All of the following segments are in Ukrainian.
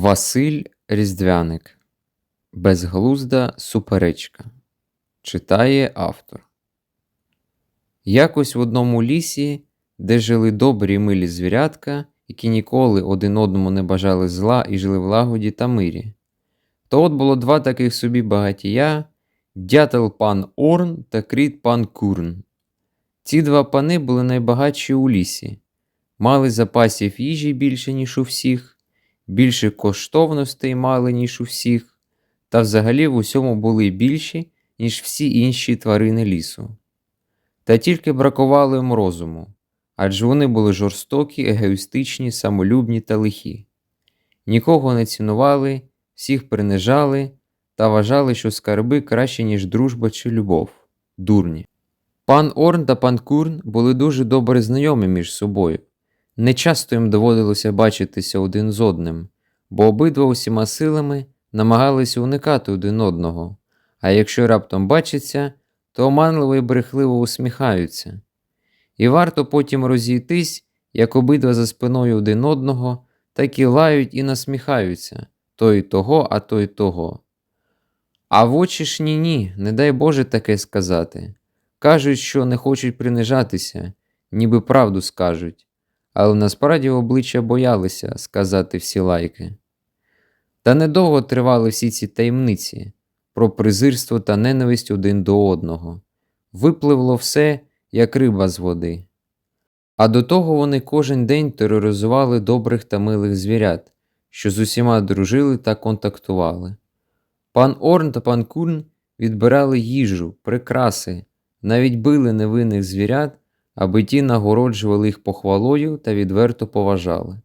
Василь Різдвяник Безглузда суперечка. Читає автор. Якось в одному лісі, де жили добрі й милі звірятка, які ніколи один одному не бажали зла і жили в лагоді та мирі. То от було два таких собі багатія дятел пан Орн та кріт пан Курн. Ці два пани були найбагатші у лісі, мали запасів їжі більше, ніж у всіх більше коштовностей мали, ніж у всіх, та взагалі в усьому були більші, ніж всі інші тварини лісу. Та тільки бракувало їм розуму, адже вони були жорстокі, егоїстичні, самолюбні та лихі. Нікого не цінували, всіх принижали та вважали, що скарби краще, ніж дружба чи любов, дурні. Пан Орн та пан Курн були дуже добре знайомі між собою. Не часто їм доводилося бачитися один з одним, бо обидва усіма силами намагалися уникати один одного, а якщо раптом бачаться, то оманливо і брехливо усміхаються. І варто потім розійтись, як обидва за спиною один одного, так і лають і насміхаються той того, а той того. А в очі ж ні ні, не дай Боже таке сказати. Кажуть, що не хочуть принижатися, ніби правду скажуть але насправді обличчя боялися сказати всі лайки. Та недовго тривали всі ці таємниці про презирство та ненависть один до одного. Випливло все, як риба з води. А до того вони кожен день тероризували добрих та милих звірят, що з усіма дружили та контактували. Пан Орн та пан Курн відбирали їжу, прикраси, навіть били невинних звірят аби ті нагороджували їх похвалою та відверто поважали.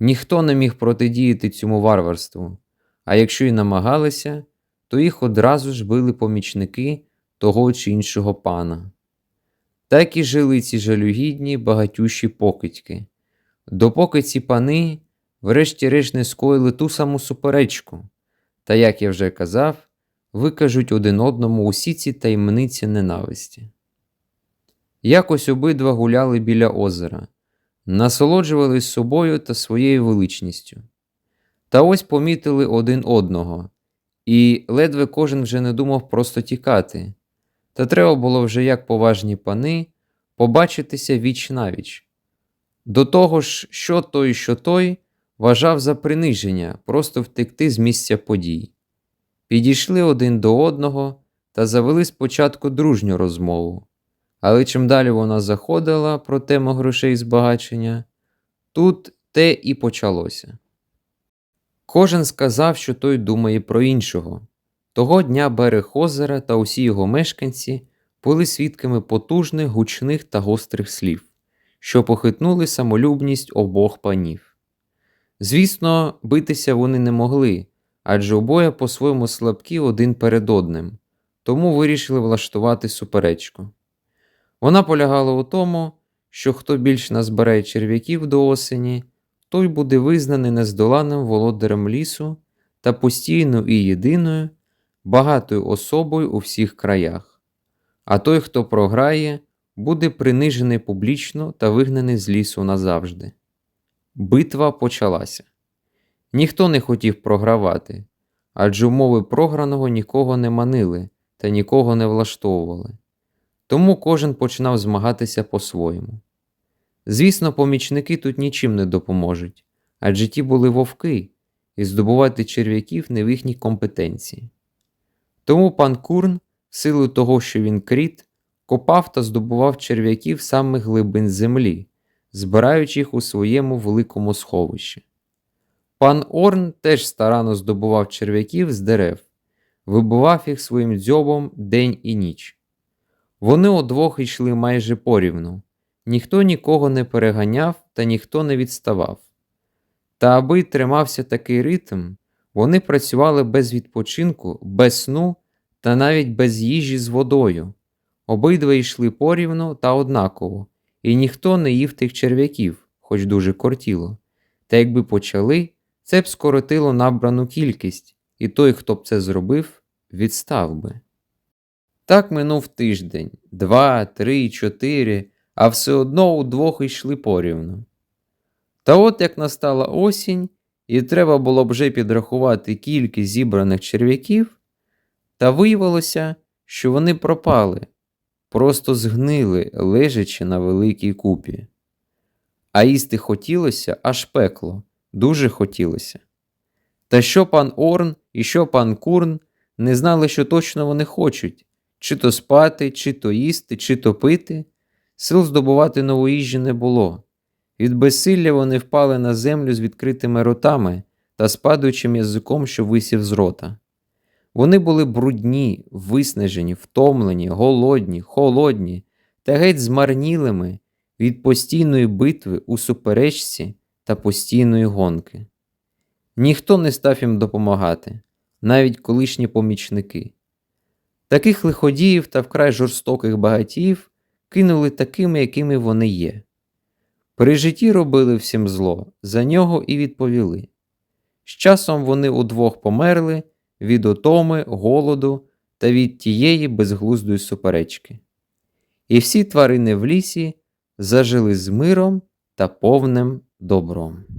Ніхто не міг протидіяти цьому варварству, а якщо й намагалися, то їх одразу ж били помічники того чи іншого пана. Так і жили ці жалюгідні багатющі покидьки, допоки ці пани, врешті-решт, не скоїли ту саму суперечку, та, як я вже казав, викажуть один одному усі ці таємниці ненависті. Якось обидва гуляли біля озера, насолоджувались собою та своєю величністю. Та ось помітили один одного, і ледве кожен вже не думав просто тікати. Та треба було вже, як поважні пани, побачитися віч навіч. До того ж, що той, що той вважав за приниження просто втекти з місця подій. Підійшли один до одного та завели спочатку дружню розмову. Але чим далі вона заходила про тему грошей збагачення, тут те і почалося. Кожен сказав, що той думає про іншого. Того дня берег озера та усі його мешканці були свідками потужних, гучних та гострих слів, що похитнули самолюбність обох панів. Звісно, битися вони не могли, адже обоє по-своєму слабкі один перед одним, тому вирішили влаштувати суперечку. Вона полягала у тому, що хто більш назбирає черв'яків до осені, той буде визнаний нездоланним володарем лісу та постійною і єдиною, багатою особою у всіх краях. А той, хто програє, буде принижений публічно та вигнаний з лісу назавжди. Битва почалася. Ніхто не хотів програвати, адже умови програного нікого не манили та нікого не влаштовували тому кожен починав змагатися по-своєму. Звісно, помічники тут нічим не допоможуть, адже ті були вовки, і здобувати черв'яків не в їхній компетенції. Тому пан Курн, силу того, що він кріт, копав та здобував черв'яків самих глибин землі, збираючи їх у своєму великому сховищі. Пан Орн теж старанно здобував черв'яків з дерев, вибивав їх своїм дзьобом день і ніч. Вони удвох йшли майже порівну, ніхто нікого не переганяв та ніхто не відставав. Та аби тримався такий ритм, вони працювали без відпочинку, без сну та навіть без їжі з водою. Обидва йшли порівну та однаково, і ніхто не їв тих черв'яків, хоч дуже кортіло. Та якби почали, це б скоротило набрану кількість, і той, хто б це зробив, відстав би. Так минув тиждень, два, три, чотири, а все одно удвох йшли порівну. Та от як настала осінь, і треба було б вже підрахувати кількість зібраних черв'яків, та виявилося, що вони пропали, просто згнили, лежачи на великій купі. А їсти хотілося аж пекло, дуже хотілося. Та що пан Орн і що пан Курн не знали, що точно вони хочуть чи то спати, чи то їсти, чи то пити. Сил здобувати нову їжі не було. Від безсилля вони впали на землю з відкритими ротами та спадаючим язиком, що висів з рота. Вони були брудні, виснажені, втомлені, голодні, холодні та геть змарнілими від постійної битви у суперечці та постійної гонки. Ніхто не став їм допомагати, навіть колишні помічники. Таких лиходіїв та вкрай жорстоких багатіїв кинули такими, якими вони є. При житті робили всім зло, за нього і відповіли. З часом вони удвох померли від отоми, голоду та від тієї безглуздої суперечки. І всі тварини в лісі зажили з миром та повним добром.